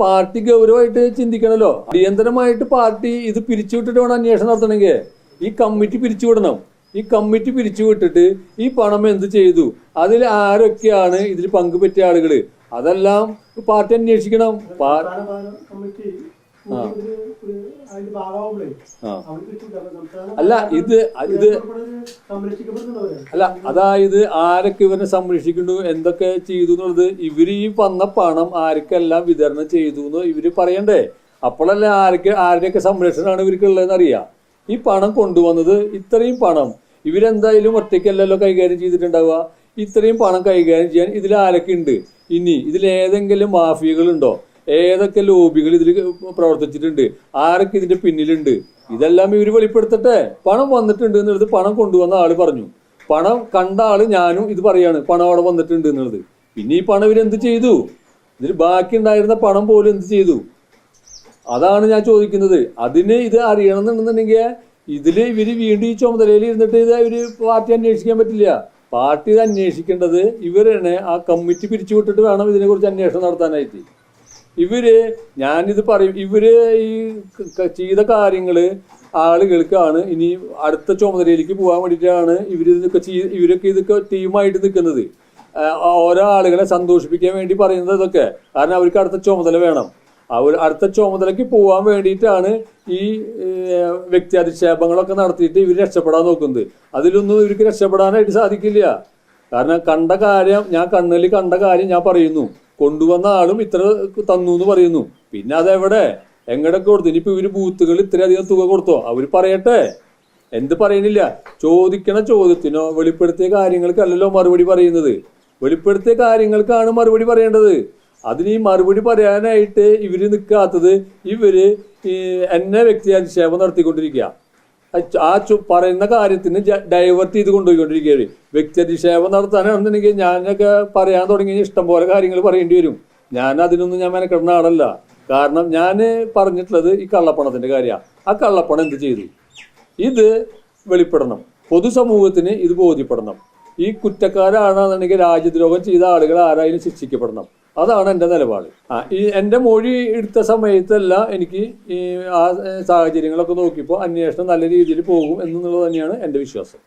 Party ഗൗരവമായിട്ട് ചിന്തിക്കണല്ലോ. അടിയന്തരമായിട്ട് party ഇത് പിരിച്ചുവിട്ടിട്ട് വേണം അന്വേഷണം നടത്തണമെങ്കിൽ ഈ കമ്മിറ്റി പിരിച്ചുവിടണം. ഈ കമ്മിറ്റി പിരിച്ചുവിട്ടിട്ട് ഈ പണം എന്ത് ചെയ്തു? അതിൽ ആരൊക്കെയാണ് ഇതിൽ പങ്കുപറ്റിയ ആളുകൾ അതെല്ലാം പാർട്ടി അന്വേഷിക്കണം. അല്ല ഇത് ഇത് അല്ല അതായത് ആരൊക്കെ ഇവരെ സംരക്ഷിക്കുന്നു എന്തൊക്കെ ചെയ്തു എന്നുള്ളത് ഇവർ ഈ വന്ന പണം ആർക്കെല്ലാം വിതരണം ചെയ്തു എന്ന് ഇവർ പറയണ്ടേ? അപ്പോഴല്ലേ ആരൊക്കെ ആരുടെയൊക്കെ സംരക്ഷണമാണ് ഇവർക്ക് ഉള്ളതെന്ന് അറിയാം ഈ പണം കൊണ്ടുവന്നത് ഇത്രയും പണം. ഇവരെന്തായാലും ഒറ്റയ്ക്കല്ലല്ലോ കൈകാര്യം ചെയ്തിട്ടുണ്ടാവുക. ഇത്രയും പണം കൈകാര്യം ചെയ്യാൻ ഇതിൽ ആരൊക്കെ ഉണ്ട്? ഇനി ഇതിൽ ഏതെങ്കിലും മാഫിയകളുണ്ടോ? ഏതൊക്കെ ലോബികൾ ഇതിൽ പ്രവർത്തിച്ചിട്ടുണ്ട്? ആരൊക്കെ ഇതിന്റെ പിന്നിലുണ്ട്? ഇതെല്ലാം ഇവർ വെളിപ്പെടുത്തട്ടെ. പണം വന്നിട്ടുണ്ട് എന്നുള്ളത് പണം കൊണ്ടുവന്ന ആൾ പറഞ്ഞു. പണം കണ്ട ആൾ ഞാനും ഇത് പറയാണ് പണം അവിടെ വന്നിട്ടുണ്ട് എന്നുള്ളത്. പിന്നെ ഈ പണം ഇവരെന്ത് ചെയ്തു? ഇതിൽ ബാക്കി ഉണ്ടായിരുന്ന പണം പോലും എന്ത് ചെയ്തു? അതാണ് ഞാൻ ചോദിക്കുന്നത്. അതിന് ഇത് അറിയണം എന്നുണ്ടെന്നുണ്ടെങ്കിൽ ഇതിൽ ഇവർ വീണ്ടും ഈ ചുമതലയിൽ ഇരുന്നിട്ട് ഇത് ഇവർ പാർട്ടി അന്വേഷിക്കാൻ പറ്റില്ല. പാർട്ടി ഇത് അന്വേഷിക്കേണ്ടത് ഇവരാണ്. ആ കമ്മിറ്റി പിരിച്ചുവിട്ടിട്ട് വേണം ഇതിനെക്കുറിച്ച് അന്വേഷണം നടത്താനായിട്ട്. ഇവർ ഞാനിത് പറയും ഇവർ ഈ ചെയ്ത കാര്യങ്ങൾ ആളുകൾക്കാണ് ഇനി അടുത്ത ചുമതലയിലേക്ക് പോകാൻ വേണ്ടിയിട്ടാണ് ഇവർ ഇതൊക്കെ ചെയ്- ഇവരൊക്കെ ഇതൊക്കെ ടീമായിട്ട് നിൽക്കുന്നത്. ഓരോ ആളുകളെ സന്തോഷിപ്പിക്കാൻ വേണ്ടി പറയുന്നത് ഇതൊക്കെ. കാരണം അവർക്ക് അടുത്ത ചുമതല വേണം. അവർ അടുത്ത ചുമതലയ്ക്ക് പോകാൻ വേണ്ടിയിട്ടാണ് ഈ വ്യക്തി അധിക്ഷേപങ്ങളൊക്കെ നടത്തിയിട്ട് ഇവർ രക്ഷപ്പെടാൻ നോക്കുന്നത്. അതിലൊന്നും ഇവർക്ക് രക്ഷപ്പെടാനായിട്ട് സാധിക്കില്ല. കാരണം കണ്ട കാര്യം ഞാൻ കണ്ണിൽ കണ്ട കാര്യം ഞാൻ പറയുന്നു. കൊണ്ടുവന്ന ആളും ഇത്ര തന്നു എന്ന് പറയുന്നു. പിന്നെ അതെവിടെ? എങ്ങടൊക്കെ കൊടുത്തു? ഇനിയിപ്പോ ഇവർ ബൂത്തുകൾ ഇത്രയധികം തുക കൊടുത്തോ? അവർ പറയട്ടെ. എന്ത് പറയുന്നില്ല ചോദിക്കണ ചോദ്യത്തിനോ വെളിപ്പെടുത്തിയ കാര്യങ്ങൾക്കല്ലല്ലോ മറുപടി പറയുന്നത്. വെളിപ്പെടുത്തിയ കാര്യങ്ങൾക്കാണ് മറുപടി പറയേണ്ടത്. അതിന് ഈ മറുപടി പറയാനായിട്ട് ഇവർ നിൽക്കാത്തത് ഇവർ എന്നെ വ്യക്തി അധിക്ഷേപം നടത്തിക്കൊണ്ടിരിക്കുക ആ- പറയുന്ന കാര്യത്തിന് ഡൈവേർട്ട് ചെയ്ത് കൊണ്ടുപോയിക്കൊണ്ടിരിക്കുകയാണ്. വ്യക്തി അധിക്ഷേപം നടത്താനാണെന്നുണ്ടെങ്കിൽ ഞാനൊക്കെ പറയാൻ തുടങ്ങി ഇഷ്ടം പോലെ കാര്യങ്ങൾ പറയേണ്ടി വരും. ഞാൻ അതിനൊന്നും ഞാൻ മെനക്കെടുന്ന ആളല്ല. കാരണം ഞാൻ പറഞ്ഞിട്ടുള്ളത് ഈ കള്ളപ്പണത്തിന്റെ കാര്യമാണ് ആ കള്ളപ്പണം എന്ത് ചെയ്തു? ഇത് വെളിപ്പെടണം. പൊതുസമൂഹത്തിന് ഇത് ബോധ്യപ്പെടണം. ഈ കുറ്റക്കാരാണെന്നുണ്ടെങ്കിൽ രാജ്യദ്രോഹം ചെയ്ത ആളുകൾ ആരായാലും ശിക്ഷിക്കപ്പെടണം. അതാണ് എന്റെ നിലപാട്. ആ ഈ എന്റെ മൊഴി എടുത്ത സമയത്തല്ല എനിക്ക് ഈ ആ സാഹചര്യങ്ങളൊക്കെ നോക്കിയപ്പോൾ അന്വേഷണം നല്ല രീതിയിൽ പോകും എന്നുള്ളത് തന്നെയാണ് എന്റെ വിശ്വാസം.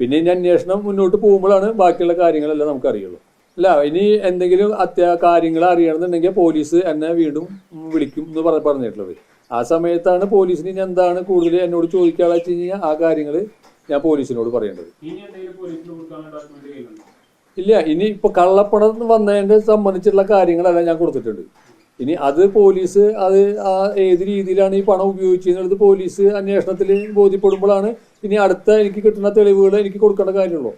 പിന്നെ ഇനി അന്വേഷണം മുന്നോട്ട് പോകുമ്പോഴാണ് ബാക്കിയുള്ള കാര്യങ്ങളെല്ലാം നമുക്കറിയുള്ളൂ. അല്ല ഇനി എന്തെങ്കിലും അത്യാ കാര്യങ്ങൾ അറിയണമെന്നുണ്ടെങ്കിൽ പോലീസ് എന്നെ വീണ്ടും വിളിക്കും എന്ന് പറ പറഞ്ഞിട്ടുള്ളത്. ആ സമയത്താണ് പോലീസിന് ഇനി എന്താണ് കൂടുതൽ എന്നോട് ചോദിക്കാനുള്ള വെച്ച് കഴിഞ്ഞാൽ ആ കാര്യങ്ങൾ ഞാൻ പോലീസിനോട് പറയേണ്ടത്. ഇല്ല ഇനി ഇപ്പൊ കള്ളപ്പണം വന്നതിനെ സംബന്ധിച്ചുള്ള കാര്യങ്ങളെല്ലാം ഞാൻ കൊടുത്തിട്ടുണ്ട്. ഇനി അത് പോലീസ് അത് ഏത് രീതിയിലാണ് ഈ പണം ഉപയോഗിച്ചത് പോലീസ് അന്വേഷണത്തിൽ ബോധ്യപ്പെടുമ്പോഴാണ് ഇനി അടുത്ത എനിക്ക് കിട്ടുന്ന തെളിവുകൾ എനിക്ക് കൊടുക്കേണ്ട കാര്യമുള്ളൂ.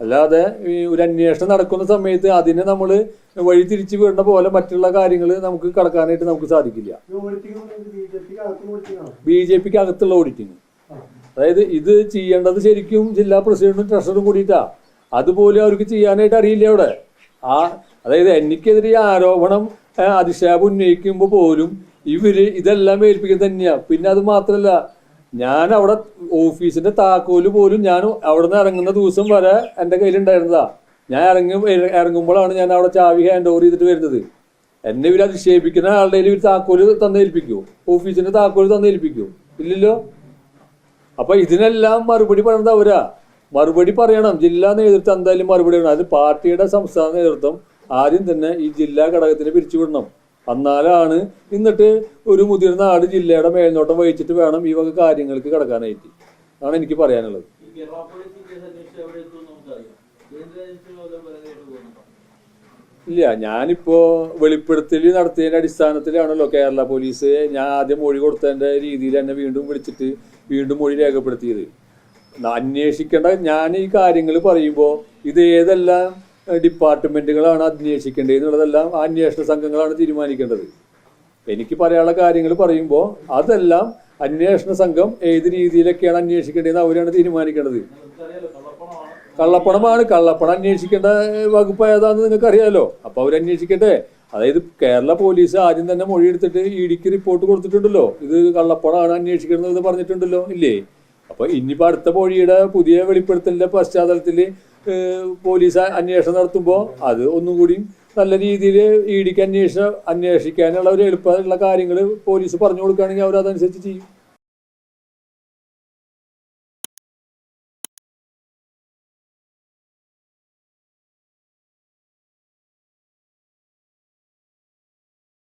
അല്ലാതെ ഈ ഒരു അന്വേഷണം നടക്കുന്ന സമയത്ത് അതിനെ നമ്മൾ വഴി തിരിച്ചു വിടുന്ന പോലെ മറ്റുള്ള കാര്യങ്ങൾ നമുക്ക് കടക്കാനായിട്ട് നമുക്ക് സാധിക്കില്ല. ബി ജെ പിക്ക് അകത്തുള്ള ഓഡിറ്റിങ് അതായത് ഇത് ചെയ്യേണ്ടത് ശരിക്കും ജില്ലാ പ്രസിഡന്റും ട്രഷറും കൂടിയിട്ടാ. അതുപോലും അവർക്ക് ചെയ്യാനായിട്ട് അറിയില്ല അവിടെ. ആ അതായത് എനിക്കെതിരെ ആരോപണം ആ, അധിക്ഷേപം ഉന്നയിക്കുമ്പോൾ പോലും ഇവർ ഇതെല്ലാം ഏൽപ്പിക്കുന്നത് തന്നെയാ. പിന്നെ അത് മാത്രല്ല ഞാൻ അവിടെ ഓഫീസിന്റെ താക്കോൽ പോലും ഞാൻ അവിടെ നിന്ന് ഇറങ്ങുന്ന ദിവസം വരെ എന്റെ കയ്യിലുണ്ടായിരുന്നതാ. ഞാൻ ഇറങ്ങി ഇറങ്ങുമ്പോഴാണ് ഞാൻ അവിടെ ചാവി ഹാൻഡ് ഓവർ ചെയ്തിട്ട് വരുന്നത്. എന്നെ ഇവർ അധിക്ഷേപിക്കുന്ന ആളുടെ ഇവർ താക്കോൽ തന്നേൽപ്പിക്കുമോ ഓഫീസിന്റെ താക്കോൽ തന്നേൽപ്പിക്കുമോ ഇല്ലല്ലോ. അപ്പൊ ഇതിനെല്ലാം മറുപടി പറയുന്നത് അവരാ. മറുപടി പറയണം. ജില്ലാ നേതൃത്വം എന്തായാലും മറുപടി പറയണം. അത് പാർട്ടിയുടെ സംസ്ഥാന നേതൃത്വം ആദ്യം തന്നെ ഈ ജില്ലാ ഘടകത്തിന് പിരിച്ചുവിടണം. എന്നാലാണ് എന്നിട്ട് ഒരു മുതിർന്ന ആട് ജില്ലയുടെ മേൽനോട്ടം വഹിച്ചിട്ട് വേണം ഈ വക കാര്യങ്ങൾക്ക് കടക്കാനായിട്ട്. അതാണ് എനിക്ക് പറയാനുള്ളത്. ഇല്ല ഞാനിപ്പോ വെളിപ്പെടുത്തൽ നടത്തിയതിന്റെ അടിസ്ഥാനത്തിലാണല്ലോ കേരള പോലീസ് ഞാൻ ആദ്യം മൊഴി കൊടുത്തതിന്റെ രീതിയിൽ എന്നെ വീണ്ടും വിളിച്ചിട്ട് വീണ്ടും മൊഴി രേഖപ്പെടുത്തിയത്. അന്വേഷിക്കേണ്ട ഞാൻ ഈ കാര്യങ്ങൾ പറയുമ്പോൾ ഇത് ഏതെല്ലാം ഡിപ്പാർട്ട്മെന്റുകളാണ് അന്വേഷിക്കേണ്ടത് എന്നുള്ളതെല്ലാം ആ അന്വേഷണ സംഘങ്ങളാണ് തീരുമാനിക്കേണ്ടത്. എനിക്ക് പറയാനുള്ള കാര്യങ്ങൾ പറയുമ്പോൾ അതെല്ലാം അന്വേഷണ സംഘം ഏത് രീതിയിലൊക്കെയാണ് അന്വേഷിക്കേണ്ടതെന്ന് അവരാണ് തീരുമാനിക്കേണ്ടത്. കള്ളപ്പണമാണ്. കള്ളപ്പണം അന്വേഷിക്കേണ്ട വകുപ്പ് ഏതാണെന്ന് നിങ്ങൾക്ക് അറിയാമല്ലോ അപ്പൊ അവരന്വേഷിക്കട്ടെ. അതായത് കേരള പോലീസ് ആദ്യം തന്നെ മൊഴിയെടുത്തിട്ട് ഇ ഡിക്ക് റിപ്പോർട്ട് കൊടുത്തിട്ടുണ്ടല്ലോ. ഇത് കള്ളപ്പണമാണ് അന്വേഷിക്കുന്നത് എന്ന് പറഞ്ഞിട്ടുണ്ടല്ലോ. ഇല്ലേ? അപ്പൊ ഇനിയിപ്പോ അടുത്ത മൊഴിയുടെ പുതിയ വെളിപ്പെടുത്തലിന്റെ പശ്ചാത്തലത്തിൽ പോലീസ് അന്വേഷണം നടത്തുമ്പോൾ അത് ഒന്നും കൂടി നല്ല രീതിയിൽ ഇ ഡിക്ക് അന്വേഷണം അന്വേഷിക്കാനുള്ള ഒരു എളുപ്പമുള്ള കാര്യങ്ങൾ പോലീസ് പറഞ്ഞു കൊടുക്കുകയാണെങ്കിൽ അവർ അതനുസരിച്ച് ചെയ്യും.